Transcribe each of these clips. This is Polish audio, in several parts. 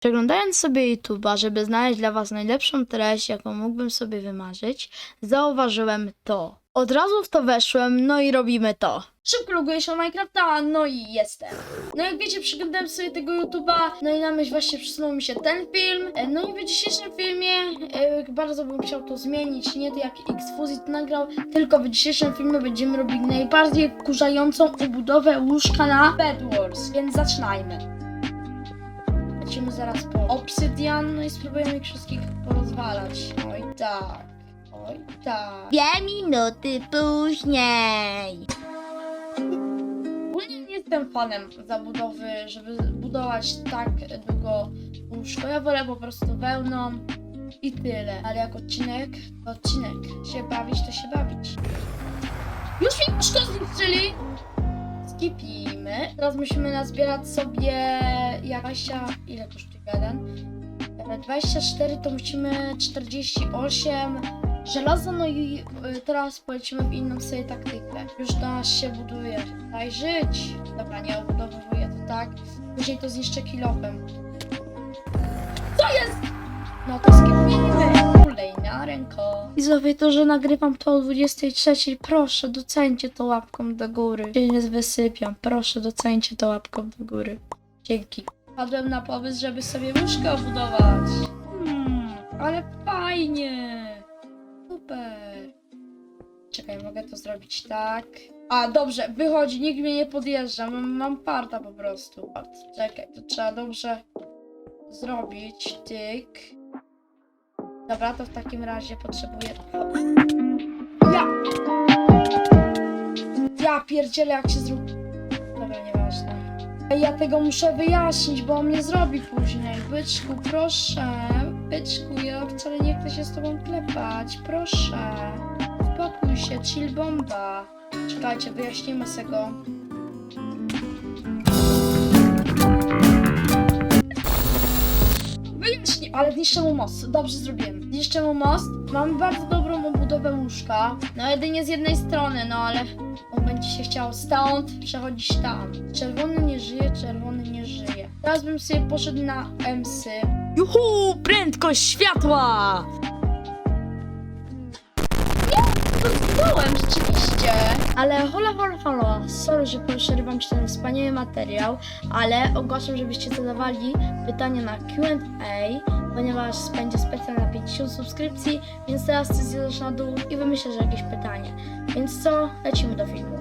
Przeglądając sobie YouTube'a, żeby znaleźć dla Was najlepszą treść, jaką mógłbym sobie wymarzyć, zauważyłem to. Od razu w to weszłem, no i robimy to. Szybko loguję się na Minecrafta, no i jestem. No jak wiecie, przeglądałem sobie tego YouTube'a, no i na myśl właśnie przysunął mi się ten film. E, No i w dzisiejszym filmie e, bardzo bym chciał to zmienić, nie to jak Xfuzzy to nagrał, tylko w dzisiejszym filmie będziemy robić najbardziej kurzającą ubudowę łóżka na Bed Wars, więc zaczynajmy. Lecimy zaraz po obsydian, no i spróbujemy ich wszystkich porozwalać. Oj tak, oj tak. Dwie minuty później. Ogólnie nie jestem fanem zabudowy, żeby budować tak długo łóżko. Ja wolę po prostu wełną i tyle. Ale jak odcinek, to odcinek. Się bawić, to się bawić. Już mi łóżko zniszczyli! Skipimy. Teraz musimy nazbierać sobie jak 20... Ile kosztuje jeden? E, 24 to musimy 48 żelazo, no i y, teraz polecimy w inną sobie taktykę. Już nas się buduje. Daj żyć! Dobra, nie obudowuję to tak. Później to zniszczę kilofem. Co jest? Widzowie, to, że nagrywam to o 23, proszę docencie to łapką do góry. Się nie wysypiam, proszę docencie to łapką do góry. Dzięki. Padłem na pomysł, żeby sobie łóżko obudować. Hmm, ale fajnie. Super. Czekaj, mogę to zrobić tak. A, dobrze, wychodzi, nikt mnie nie podjeżdża. Mam, mam parta po prostu. Czekaj, to trzeba dobrze zrobić. Tyk. Dobra, to w takim razie potrzebuję. Ja! Ja pierdzielę, jak się zrobi. Dobra, nieważne. Ja tego muszę wyjaśnić, bo on mnie zrobi później. Byczku, proszę. Byczku, ja wcale nie chcę się z tobą klepać. Proszę. Spokój się, chill bomba. Czekajcie, wyjaśnimy se go. Ale zniszczę mu most. Dobrze zrobiłem. Zniszczę mu most. Mamy bardzo dobrą obudowę łóżka. No jedynie z jednej strony, no ale on będzie się chciał stąd przechodzić tam. Czerwony nie żyje, czerwony nie żyje. Teraz bym sobie poszedł na emsy. Juhu, prędkość światła! Zdołem, rzeczywiście. Ale hola, hola, hola. Sorry, że przerywam ci ten wspaniały materiał, ale ogłaszam, żebyście zadawali pytania na Q&A, ponieważ będzie specjal na 50 subskrypcji, więc teraz ty zjedziesz na dół i wymyślisz jakieś pytanie. Więc co? Lecimy do filmu.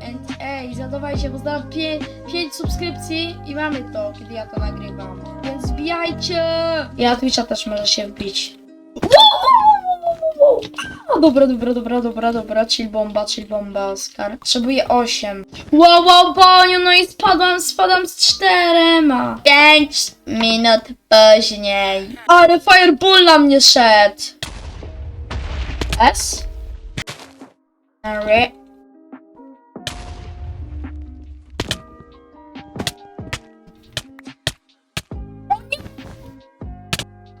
Q&A, zadawajcie, bo zdam 5 subskrypcji i mamy to, kiedy ja to nagrywam. Więc wbijajcie! I na Twitcha też może się wbić. A, dobra, dobra, dobra, dobra, dobra, chill bomba, chill bomba, Oskar. Potrzebuję 8. Wow, wow, Boniu, no i spadam, spadam z czterema. Pięć minut później. Ale fireball na mnie szedł. S? Sorry.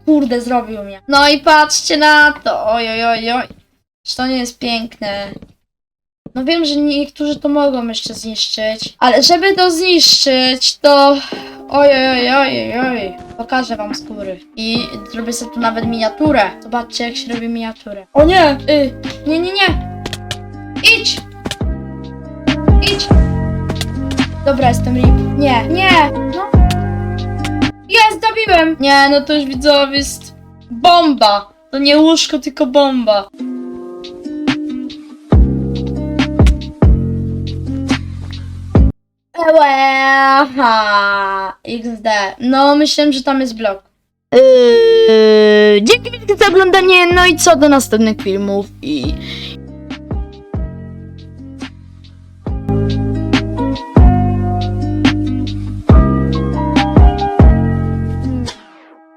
Kurde, zrobił mnie. No i patrzcie na to. Oj, oj, oj, oj. Czy to nie jest piękne? No wiem, że niektórzy to mogą jeszcze zniszczyć, ale żeby to zniszczyć, to... Oj, oj, oj, oj. Pokażę wam z góry. I zrobię sobie tu nawet miniaturę. Zobaczcie, jak się robi miniaturę. O nie! Y, nie, nie, nie! Idź! Idź! Dobra, jestem rip. Nie, nie! No. Nie, no to już widzowie jest bomba. To nie łóżko, tylko bomba. Eee, XD. No, myślałem, że tam jest blok. Yy, dzięki wielkie za oglądanie, no i co do następnych filmów i